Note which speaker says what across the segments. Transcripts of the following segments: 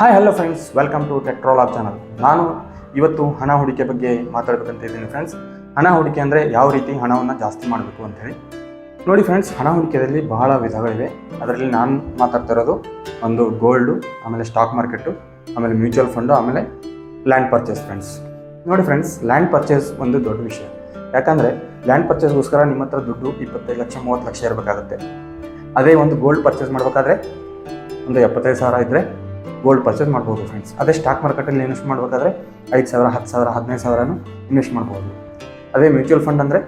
Speaker 1: Hi hello friends welcome to ಟೆಕ್ಟ್ರೋಲಾಗ್ channel ನಾನು ಇವತ್ತು ಹಣ ಹೂಡಿಕೆ ಬಗ್ಗೆ ಮಾತಾಡ್ಬೇಕಂತ ಇದ್ದೀನಿ ಫ್ರೆಂಡ್ಸ್ ಹಣ ಹೂಡಿಕೆ ಅಂದರೆ ಯಾವ ರೀತಿ ಹಣವನ್ನು ಜಾಸ್ತಿ ಮಾಡಬೇಕು ಅಂತೇಳಿ ನೋಡಿ ಫ್ರೆಂಡ್ಸ್ ಹಣ ಹೂಡಿಕೆಯಲ್ಲಿ ಬಹಳ ವಿಧಗಳಿವೆ. ಅದರಲ್ಲಿ ನಾನು ಮಾತಾಡ್ತಾ ಇರೋದು ಒಂದು ಗೋಲ್ಡು ಆಮೇಲೆ ಸ್ಟಾಕ್ ಮಾರ್ಕೆಟು ಆಮೇಲೆ ಮ್ಯೂಚುವಲ್ ಫಂಡು ಆಮೇಲೆ ಲ್ಯಾಂಡ್ ಪರ್ಚೇಸ್ ಫ್ರೆಂಡ್ಸ್ ನೋಡಿ ಫ್ರೆಂಡ್ಸ್ ಲ್ಯಾಂಡ್ ಪರ್ಚೇಸ್ ಒಂದು ದೊಡ್ಡ ವಿಷಯ. ಯಾಕಂದರೆ ಲ್ಯಾಂಡ್ ಪರ್ಚೇಸ್ಗೋಸ್ಕರ ನಿಮ್ಮ ಹತ್ರ ದುಡ್ಡು ಇಪ್ಪತ್ತೈದು ಲಕ್ಷ, ಮೂವತ್ತು ಲಕ್ಷ ಇರಬೇಕಾಗುತ್ತೆ. ಅದೇ ಒಂದು ಗೋಲ್ಡ್ ಪರ್ಚೇಸ್ ಮಾಡಬೇಕಾದ್ರೆ ಒಂದು ಎಪ್ಪತ್ತೈದು ಸಾವಿರ ಇದ್ದರೆ ಗೋಲ್ಡ್ ಪರ್ಚೇಸ್ ಮಾಡ್ಬೋದು ಫ್ರೆಂಡ್ಸ್ ಅದೇ ಸ್ಟಾಕ್ ಮಾರ್ಕೆಟಲ್ಲಿ ಇನ್ವೆಸ್ಟ್ ಮಾಡಬೇಕಾದ್ರೆ ಐದು ಸಾವಿರ, ಹತ್ತು ಸಾವಿರ, ಹದಿನೈದು ಸಾವಿರನೂ ಇನ್ವೆಸ್ಟ್ ಮಾಡ್ಬೋದು. ಅದೇ ಮ್ಯೂಚುವಲ್ ಫಂಡ್ ಅಂದರೆ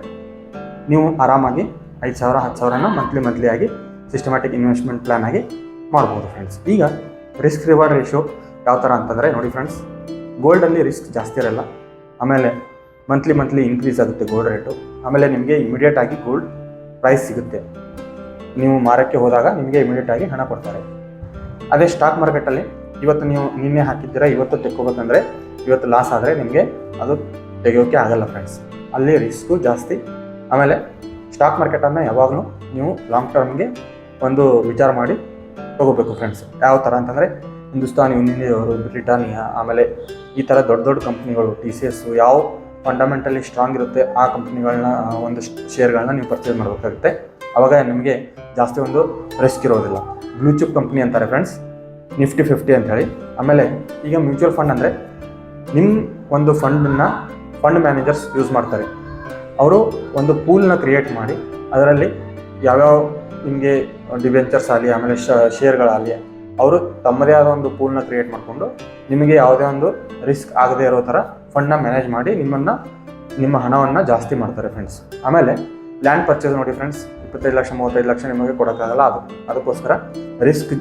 Speaker 1: ನೀವು ಆರಾಮಾಗಿ ಐದು ಸಾವಿರ, ಹತ್ತು ಸಾವಿರನ ಮಂತ್ಲಿ ಮಂತ್ಲಿ ಆಗಿ ಸಿಸ್ಟಮ್ಯಾಟಿಕ್ ಇನ್ವೆಸ್ಟ್ಮೆಂಟ್ ಪ್ಲಾನ್ ಆಗಿ ಮಾಡ್ಬೋದು ಫ್ರೆಂಡ್ಸ್ ಈಗ ರಿಸ್ಕ್ ರಿವಾರ್ಡ್ ರೇಷಿಯೋ ಯಾವ ಥರ ಅಂತಂದರೆ ನೋಡಿ ಫ್ರೆಂಡ್ಸ್ ಗೋಲ್ಡಲ್ಲಿ ರಿಸ್ಕ್ ಜಾಸ್ತಿ ಇರಲ್ಲ. ಆಮೇಲೆ ಮಂತ್ಲಿ ಮಂತ್ಲಿ ಇನ್ಕ್ರೀಸ್ ಆಗುತ್ತೆ ಗೋಲ್ಡ್ ರೇಟು ಆಮೇಲೆ ನಿಮಗೆ ಇಮಿಡಿಯೇಟ್ ಆಗಿ ಗೋಲ್ಡ್ ಪ್ರೈಸ್ ಸಿಗುತ್ತೆ. ನೀವು ಮಾರಕ್ಕೆ ಹೋದಾಗ ನಿಮಗೆ ಇಮಿಡಿಯೇಟ್ ಆಗಿ ಹಣ ಕೊಡ್ತಾರೆ. ಅದೇ ಸ್ಟಾಕ್ ಮಾರ್ಕೆಟಲ್ಲಿ ಇವತ್ತು ನೀವು ನಿನ್ನೆ ಹಾಕಿದ್ದೀರಾ, ಇವತ್ತು ತೆಕ್ಕೋಬೇಕಂದ್ರೆ ಇವತ್ತು ಲಾಸ್ ಆದರೆ ನಿಮಗೆ ಅದು ತೆಗೆಯೋಕ್ಕೆ ಆಗಲ್ಲ ಫ್ರೆಂಡ್ಸ್ ಅಲ್ಲಿ ರಿಸ್ಕು ಜಾಸ್ತಿ. ಆಮೇಲೆ ಸ್ಟಾಕ್ ಮಾರ್ಕೆಟನ್ನು ಯಾವಾಗಲೂ ನೀವು ಲಾಂಗ್ ಟರ್ಮ್ಗೆ ಒಂದು ವಿಚಾರ ಮಾಡಿ ತಗೋಬೇಕು ಫ್ರೆಂಡ್ಸ್ ಯಾವ ಥರ ಅಂತಂದರೆ ಹಿಂದೂಸ್ತಾನ್ ಯೂನಿಯವರು ಬ್ರಿಟಾನಿಯಾ, ಆಮೇಲೆ ಈ ಥರ ದೊಡ್ಡ ದೊಡ್ಡ ಕಂಪ್ನಿಗಳು ಟಿ ಸಿ ಎಸ್ಸು ಯಾವ ಫಂಡಮೆಂಟಲಿ ಸ್ಟ್ರಾಂಗ್ ಇರುತ್ತೆ ಆ ಕಂಪ್ನಿಗಳನ್ನ ಒಂದು ಶೇರ್ಗಳನ್ನ ನೀವು ಪರ್ಚೇಸ್ ಮಾಡಬೇಕಾಗುತ್ತೆ. ಅವಾಗ ನಿಮಗೆ ಜಾಸ್ತಿ ಒಂದು ರಿಸ್ಕ್ ಇರೋದಿಲ್ಲ. ಬ್ಲೂ ಚಿಪ್ ಕಂಪ್ನಿ ಅಂತಾರೆ ಫ್ರೆಂಡ್ಸ್ ನಿಫ್ಟಿ ಫಿಫ್ಟಿ ಅಂತ ಆಮೇಲೆ ಈಗ ಮ್ಯೂಚುವಲ್ ಫಂಡ್ ಅಂದರೆ ನಿಮ್ಮ ಒಂದು ಫಂಡನ್ನು ಫಂಡ್ ಮ್ಯಾನೇಜರ್ಸ್ ಯೂಸ್ ಮಾಡ್ತಾರೆ. ಅವರು ಒಂದು ಪೂಲ್ನ ಕ್ರಿಯೇಟ್ ಮಾಡಿ ಅದರಲ್ಲಿ ಯಾವ್ಯಾವ ನಿಮಗೆ ಡಿವೆಂಚರ್ಸ್ ಆಗಲಿ, ಆಮೇಲೆ ಶೇರ್ಗಳಾಗಲಿ ಅವರು ತಮ್ಮದೇ ಆದ ಒಂದು ಪೂಲ್ನ ಕ್ರಿಯೇಟ್ ಮಾಡಿಕೊಂಡು ನಿಮಗೆ ಯಾವುದೇ ಒಂದು ರಿಸ್ಕ್ ಆಗದೇ ಇರೋ ಥರ ಫಂಡ್ನ ಮ್ಯಾನೇಜ್ ಮಾಡಿ ನಿಮ್ಮನ್ನು, ನಿಮ್ಮ ಹಣವನ್ನು ಜಾಸ್ತಿ ಮಾಡ್ತಾರೆ ಫ್ರೆಂಡ್ಸ್ ಆಮೇಲೆ ಲ್ಯಾಂಡ್ ಪರ್ಚೇಸ್ ನೋಡಿ ಫ್ರೆಂಡ್ಸ್ ಇಪ್ಪತ್ತೈದು ಲಕ್ಷ, ಮೂವತ್ತೈದು ಲಕ್ಷ ನಿಮಗೆ ಕೊಡೋಕ್ಕಾಗಲ್ಲ ಅದು. ಅದಕ್ಕೋಸ್ಕರ ರಿಸ್ಕ್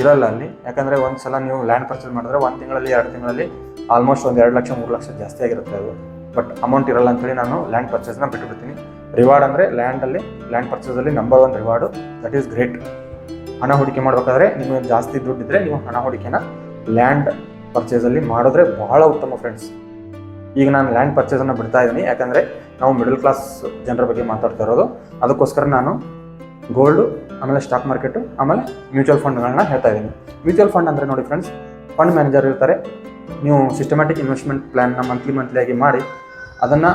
Speaker 1: ಇರಲ್ಲ ಅಲ್ಲಿ. ಯಾಕಂದರೆ ಒಂದು ಸಲ ನೀವು ಲ್ಯಾಂಡ್ ಪರ್ಚೇಸ್ ಮಾಡಿದ್ರೆ ಒಂದು ತಿಂಗಳಲ್ಲಿ, ಎರಡು ತಿಂಗಳಲ್ಲಿ ಆಲ್ಮೋಸ್ಟ್ ಒಂದು ಎರಡು ಲಕ್ಷ, ಮೂರು ಲಕ್ಷ ಜಾಸ್ತಿ ಆಗಿರುತ್ತೆ ಅದು. ಬಟ್ ಅಮೌಂಟ್ ಇರಲ್ಲ ಅಂತೇಳಿ ನಾನು ಲ್ಯಾಂಡ್ ಪರ್ಚೇಸ್ನ ಬಿಟ್ಟುಬಿಡ್ತೀನಿ ರಿವಾರ್ಡ್ ಅಂದರೆ ಲ್ಯಾಂಡಲ್ಲಿ land ಪರ್ಚೇಸಲ್ಲಿ number one reward that is great ಹಣ ಹೂಡಿಕೆ ಮಾಡಬೇಕಾದ್ರೆ ನಿಮಗೆ ಜಾಸ್ತಿ ದುಡ್ಡಿದ್ರೆ ನೀವು ಹಣ ಹೂಡಿಕೆನ ಲ್ಯಾಂಡ್ ಪರ್ಚೇಸಲ್ಲಿ ಮಾಡಿದ್ರೆ ಬಹಳ ಉತ್ತಮ ಫ್ರೆಂಡ್ಸ್ ಈಗ ನಾನು ಲ್ಯಾಂಡ್ ಪರ್ಚೇಸನ್ನು ಬಿಡ್ತಾ ಇದ್ದೀನಿ ಯಾಕಂದರೆ ನಾವು ಮಿಡಲ್ ಕ್ಲಾಸ್ ಜನರ ಬಗ್ಗೆ ಮಾತಾಡ್ತಾ ಇರೋದು. ಅದಕ್ಕೋಸ್ಕರ ನಾನು ಗೋಲ್ಡು ಆಮೇಲೆ ಸ್ಟಾಕ್ ಮಾರ್ಕೆಟು ಆಮೇಲೆ ಮ್ಯೂಚುವಲ್ ಫಂಡ್ಗಳನ್ನ ಹೇಳ್ತಾ ಇದ್ದೀನಿ ಮ್ಯೂಚುವಲ್ ಫಂಡ್ ಅಂದರೆ ನೋಡಿ ಫ್ರೆಂಡ್ಸ್ ಫಂಡ್ ಮ್ಯಾನೇಜರ್ ಇರ್ತಾರೆ. ನೀವು ಸಿಸ್ಟಮ್ಯಾಟಿಕ್ ಇನ್ವೆಸ್ಟ್ಮೆಂಟ್ ಪ್ಲ್ಯಾನ್ನ ಮಂತ್ಲಿ ಮಂತ್ಲಿಯಾಗಿ ಮಾಡಿ, ಅದನ್ನು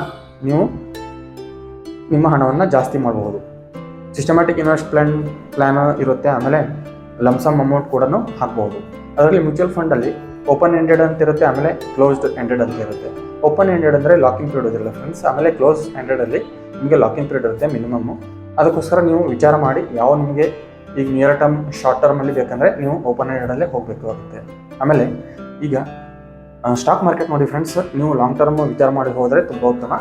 Speaker 1: ನೀವು ನಿಮ್ಮ ಹಣವನ್ನು ಜಾಸ್ತಿ ಮಾಡಬಹುದು ಸಿಸ್ಟಮ್ಯಾಟಿಕ್ ಇನ್ವೆಸ್ಟ್ ಪ್ಲ್ಯಾನ್ ಪ್ಲ್ಯಾನ್ ಇರುತ್ತೆ, ಆಮೇಲೆ ಲಮ್ಸಮ್ ಅಮೌಂಟ್ ಕೂಡ ಹಾಕ್ಬೋದು. ಅದರಲ್ಲಿ ಮ್ಯೂಚುವಲ್ ಫಂಡಲ್ಲಿ ಓಪನ್ ಎಂಡೆಡ್ ಅಂತ ಇರುತ್ತೆ ಆಮೇಲೆ ಕ್ಲೋಸ್ಡ್ ಎಂಡೆಡ್ ಅಂತ ಇರುತ್ತೆ ಓಪನ್ ಎಂಡೆಡ್ ಅಂದರೆ ಲಾಕಿಂಗ್ ಪೀರಿಯಡ್ ಇರಲ್ಲ ಫ್ರೆಂಡ್ಸ್ ಆಮೇಲೆ ಕ್ಲೋಸ್ ಎಂಡೆಡಲ್ಲಿ ನಿಮಗೆ ಲಾಕಿಂಗ್ ಪೀರಿಯಡ್ ಇರುತ್ತೆ ಮಿನಿಮಮ್ಮು ಅದಕ್ಕೋಸ್ಕರ ನೀವು ವಿಚಾರ ಮಾಡಿ ಯಾವ ನಿಮಗೆ ಈಗ ನಿಯರ್ ಟರ್ಮ್ ಶಾರ್ಟ್ ಟರ್ಮಲ್ಲಿ ಬೇಕಂದರೆ ನೀವು ಓಪನ್ ಎಂಡೆಡಲ್ಲೇ ಹೋಗಬೇಕು ಆಗುತ್ತೆ. ಆಮೇಲೆ ಈಗ ಸ್ಟಾಕ್ ಮಾರ್ಕೆಟ್ ನೋಡಿ ಫ್ರೆಂಡ್ಸ್ ನೀವು ಲಾಂಗ್ ಟರ್ಮ್ ವಿಚಾರ ಮಾಡಿ ಹೋದರೆ ತುಂಬ ಉತ್ತಮ.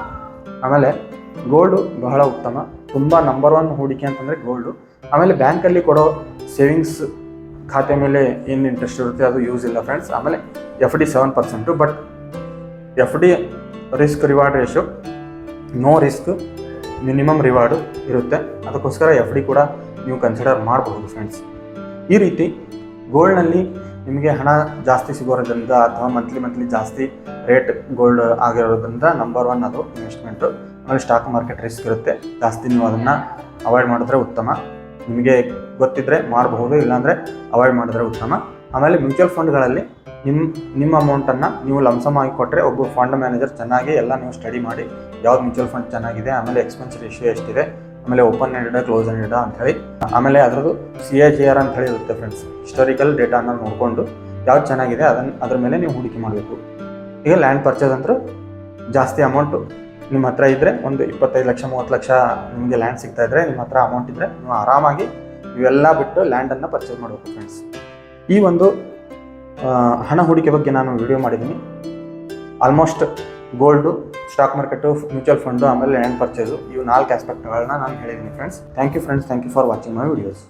Speaker 1: ಆಮೇಲೆ ಗೋಲ್ಡು ಬಹಳ ಉತ್ತಮ. ತುಂಬ ನಂಬರ್ ಒನ್ ಹೂಡಿಕೆ ಅಂತಂದರೆ ಗೋಲ್ಡು ಆಮೇಲೆ ಬ್ಯಾಂಕಲ್ಲಿ ಕೊಡೋ ಸೇವಿಂಗ್ಸ್ ಖಾತೆ ಮೇಲೆ ಏನು ಇಂಟ್ರೆಸ್ಟ್ ಇರುತ್ತೆ ಅದು ಯೂಸ್ ಇಲ್ಲ ಫ್ರೆಂಡ್ಸ್ ಆಮೇಲೆ F D seven percent but F D risk reward ratio no risk minimum reward ಇರುತ್ತೆ. ಅದಕ್ಕೋಸ್ಕರ ಎಫ್ ಡಿ ಕೂಡ ನೀವು ಕನ್ಸಿಡರ್ ಮಾಡಬಹುದು ಫ್ರೆಂಡ್ಸ್ ಈ ರೀತಿ ಗೋಲ್ಡ್ನಲ್ಲಿ ನಿಮಗೆ ಹಣ ಜಾಸ್ತಿ ಸಿಗೋದ್ರಿಂದ ಅಥವಾ ಮಂತ್ಲಿ ಮಂತ್ಲಿ ಜಾಸ್ತಿ ರೇಟ್ ಗೋಲ್ಡ್ ಆಗಿರೋದ್ರಿಂದ ನಂಬರ್ ಒನ್ ಅದು ಇನ್ವೆಸ್ಟ್ಮೆಂಟು ಆಮೇಲೆ ಸ್ಟಾಕ್ ಮಾರ್ಕೆಟ್ ರಿಸ್ಕ್ ಇರುತ್ತೆ. ಜಾಸ್ತಿ ನೀವು ಅದನ್ನು ಅವಾಯ್ಡ್ ಮಾಡಿದ್ರೆ ಉತ್ತಮ. ನಿಮಗೆ ಗೊತ್ತಿದ್ದರೆ ಮಾಡಬಹುದು ಇಲ್ಲಾಂದರೆ ಅವಾಯ್ಡ್ ಮಾಡಿದ್ರೆ ಉತ್ತಮ. ಆಮೇಲೆ ಮ್ಯೂಚುವಲ್ ಫಂಡ್ಗಳಲ್ಲಿ ನಿಮ್ಮ ನಿಮ್ಮ ಅಮೌಂಟನ್ನು ನೀವು ಲಂಸಮ್ ಆಗಿ ಕೊಟ್ಟರೆ ಒಬ್ಬ ಫಂಡ್ ಮ್ಯಾನೇಜರ್ ಚೆನ್ನಾಗಿ ಎಲ್ಲ ನೀವು ಸ್ಟಡಿ ಮಾಡಿ ಯಾವ್ದು ಮ್ಯೂಚುವಲ್ ಫಂಡ್ ಚೆನ್ನಾಗಿದೆ, ಆಮೇಲೆ ಎಕ್ಸ್ಪೆನ್ಸ್ ರೇಷಿಯೋ ಎಷ್ಟಿದೆ, ಆಮೇಲೆ ಓಪನ್ ಎಂಡೆಡ್ ಕ್ಲೋಸ್ ಎಂಡೆಡ್ ಅಂತ ಹೇಳಿ. ಆಮೇಲೆ ಅದರದ್ದು ಸಿ ಎ ಜಿ ಆರ್ ಅಂತ ಹೇಳಿ ಇರುತ್ತೆ ಫ್ರೆಂಡ್ಸ್ ಹಿಸ್ಟೋರಿಕಲ್ ಡೇಟಾನ ನೋಡಿಕೊಂಡು ಯಾವ್ದು ಚೆನ್ನಾಗಿದೆ ಅದನ್ನು ಅದ್ರ ಮೇಲೆ ನೀವು ಹೂಡಿಕೆ ಮಾಡಬೇಕು. ಈಗ ಲ್ಯಾಂಡ್ ಪರ್ಚೇಸ್ ಅಂದ್ರೆ ಜಾಸ್ತಿ ಅಮೌಂಟು ನಿಮ್ಮ ಹತ್ರ ಇದ್ದರೆ ಒಂದು ಇಪ್ಪತ್ತೈದು ಲಕ್ಷ, ಮೂವತ್ತು ಲಕ್ಷ ನಿಮಗೆ ಲ್ಯಾಂಡ್ ಸಿಗ್ತಾ ಇದ್ದರೆ ನಿಮ್ಮ ಹತ್ರ ಅಮೌಂಟ್ ಇದ್ದರೆ ನೀವು ಆರಾಮಾಗಿ ಇವೆಲ್ಲ ಬಿಟ್ಟು ಲ್ಯಾಂಡನ್ನು ಪರ್ಚೇಸ್ ಮಾಡಬೇಕು ಫ್ರೆಂಡ್ಸ್ ಈ ಒಂದು ಹಣ ಹೂಡಿಕೆ ಬಗ್ಗೆ ನಾನು ವಿಡಿಯೋ ಮಾಡಿದ್ದೀನಿ. Almost gold stock market mutual fund ಆಮೇಲೆ ಲ್ಯಾಂಡ್ ಪರ್ಚೇಸು ಇವು ನಾಲ್ಕು ಆಸ್ಪೆಕ್ಟ್ಗಳನ್ನ ನಾನು ಹೇಳಿದ್ದೀನಿ friends thank you friends thank you for watching my videos